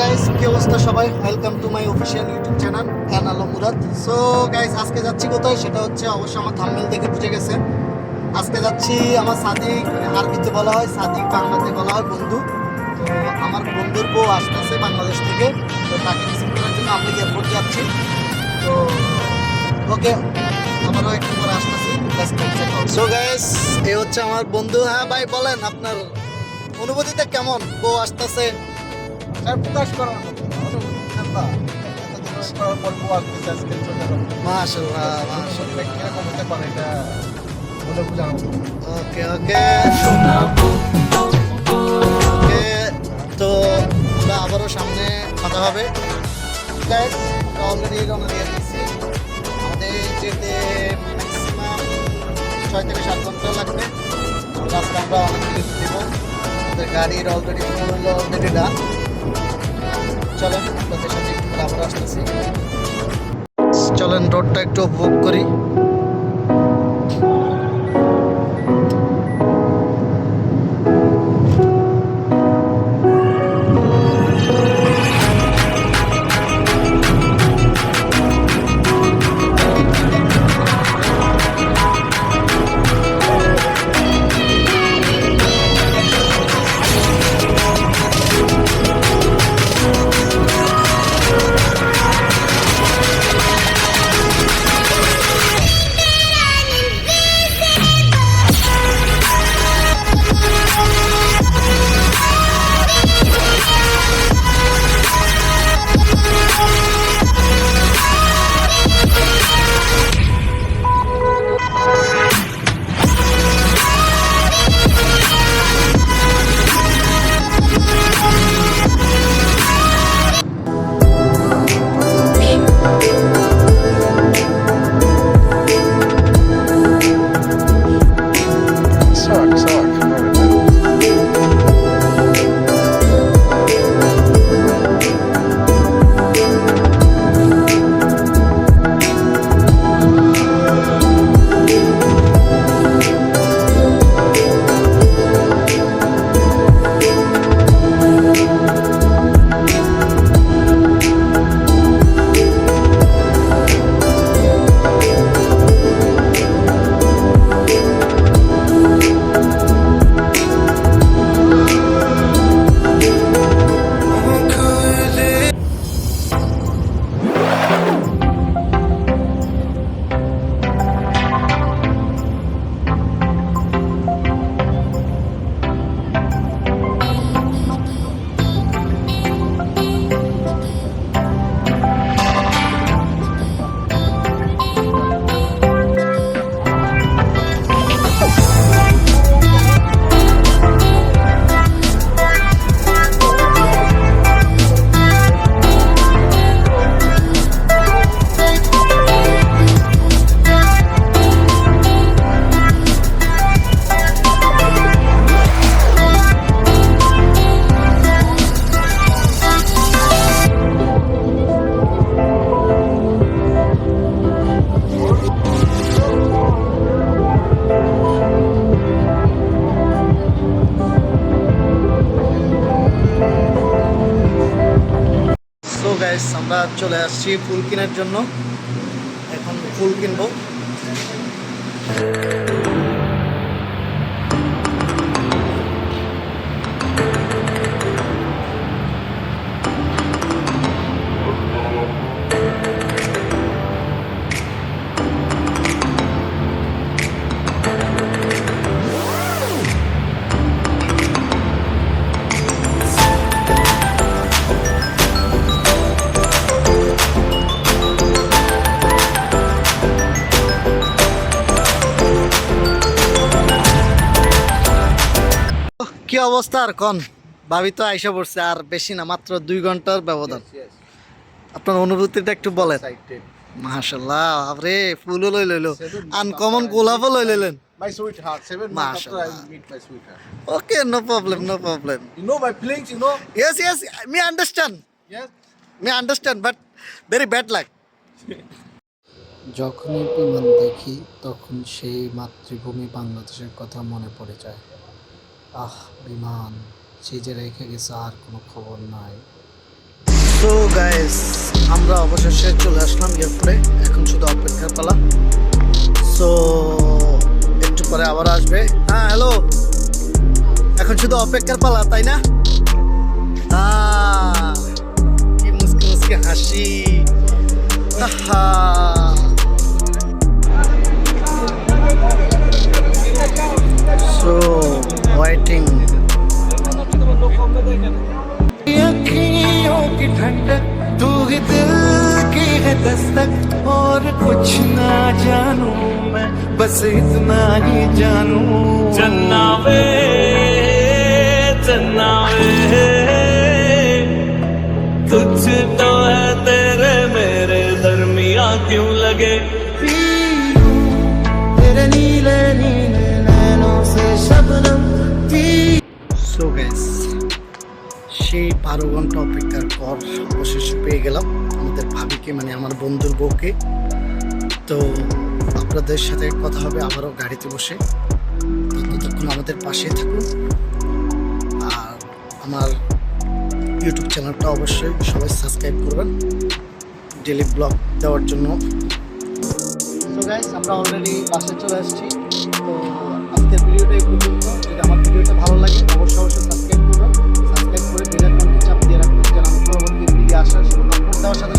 Guys কি অবস্থা সবাই? Welcome to my official YouTube channel An Alam Murad so guys আজকে যাচ্ছি কোথায়? সেটা হচ্ছে অবশ্যই আমার থাম্বনেল দেখে বুঝে গেছেন আজকে যাচ্ছি আমার সাদিক মানে আরবিতে বলা হয় সাদিক বাংলাতে বলা হয় বন্ধু। তো আমার বন্ধুর বউ আসতেছে বাংলাদেশ থেকে। তো তাকে রিসিভ করার জন্য আমরা এয়ারপোর্ট যাচ্ছি। তো, ওকে, আমারও একটু পরে আসতেছি। সো গাইস এ হচ্ছে আমার বন্ধু। হ্যাঁ ভাই, বলেন, আপনার অনুভূতিটা কেমন? বউ আসতেছে। আর প্রকাশ করার ওকে ওকে। তো আমরা আবারও সামনে কথা হবে। অলরেডি রওনা দিয়ে দিচ্ছি ছয় থেকে সাত ঘণ্টা লাগবে। আমরা অনেক কিছু দেবো। আমাদের গাড়ির অলরেডি ফুল অলরেডি ডান চলেন আপনাদের সাথে আসতেছি। চলেন রোডটা একটু উপভোগ করি। আমরা চলে আসছি ফুল কেনার জন্য। এখন ফুল কিনবো। কি অবস্থা আর কন? ভাবি তো আইসা পড়ছে আর বেশি না মাত্র দুই ঘণ্টার ব্যবধান। আপনার অনুভূতিটা একটু বলেন. মাশাল্লাহ ফুলও লই লইলো। আনকমন গোলাপও লই লইলেন। My sweetheart, seven months after I meet my sweetheart. Okay no problem no problem You know my feelings, you know? Yes yes me understand Yes? Me understand but very bad লাগ যখনই বিমান দেখি তখন সেই মাতৃভূমি বাংলাদেশের কথা মনে পড়ে যায়। আহ, বিমান, সে যে রেখে গেছে আর কোনো খবর নাই। গাইস আমরা অবশেষে চলে আসলাম এয়ারপোর্টে এখন শুধু অপেক্ষার পালা। সো একটু পরে আবার আসবে। হ্যাঁ হ্যালো এখন শুধু অপেক্ষার পালা, তাই না? কি মুসকে হাসি। আহা। Waiting. अखियों की ठंडक तू ही दिल की है दस्तक और कुछ ना जानू मैं बस इतना ही जानू चन्ना वे चन्ना বারো ঘণ্টা অপেক্ষার পর অবশেষে পেয়ে গেলাম। আমাদের ভাবিকে মানে আমার বন্ধুর বউকে। তো আপনাদের সাথে কথা হবে আবারও গাড়িতে বসে। ততক্ষণ আমাদের পাশে থাকুন। আর আমার ইউটিউব চ্যানেলটা অবশ্যই সবাই সাবস্ক্রাইব করবেন। ডেলি ব্লগ দেওয়ার জন্য। আমরা অলরেডি বাসে চলে আসছি। তো আজকের ভিডিওটা এই পর্যন্ত। যদি আমার ভিডিওটা ভালো লাগে, অবশ্যই অবশ্যই সাবস্ক্রাইব করবেন। সাবস্ক্রাইব করে আসার সময় আপলোড দেওয়ার সাথে